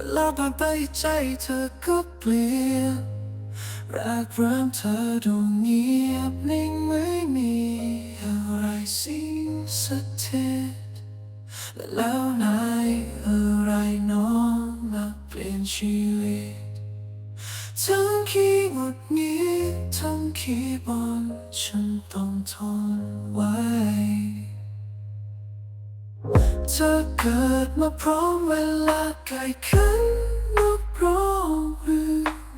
เวลาผ่านไปใจเธอก็เปลี่ยนแรกเริ่มเธอดูเงียบนิ่งไม่มีอะไรสิ่งสถิตและแล้วนายอะไรน้องมาเปลี่ยนชีวิตทั้งขี้หงุดหงิดทั้งขี้บอลฉันต้องทนไว้ เธอเกิดมาพร้อมเวลาใกลขึ้นนกร้องหรือ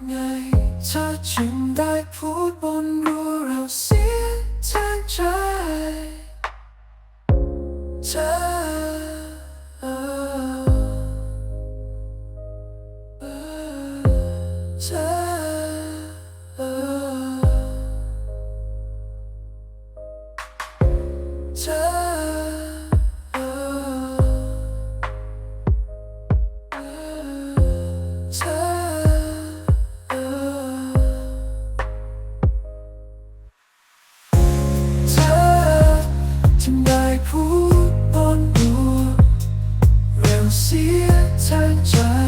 ไงเธอจึงได้พูดบนรู้เราเสียแทนใจเธอเธอเธอ เสียเธอใจ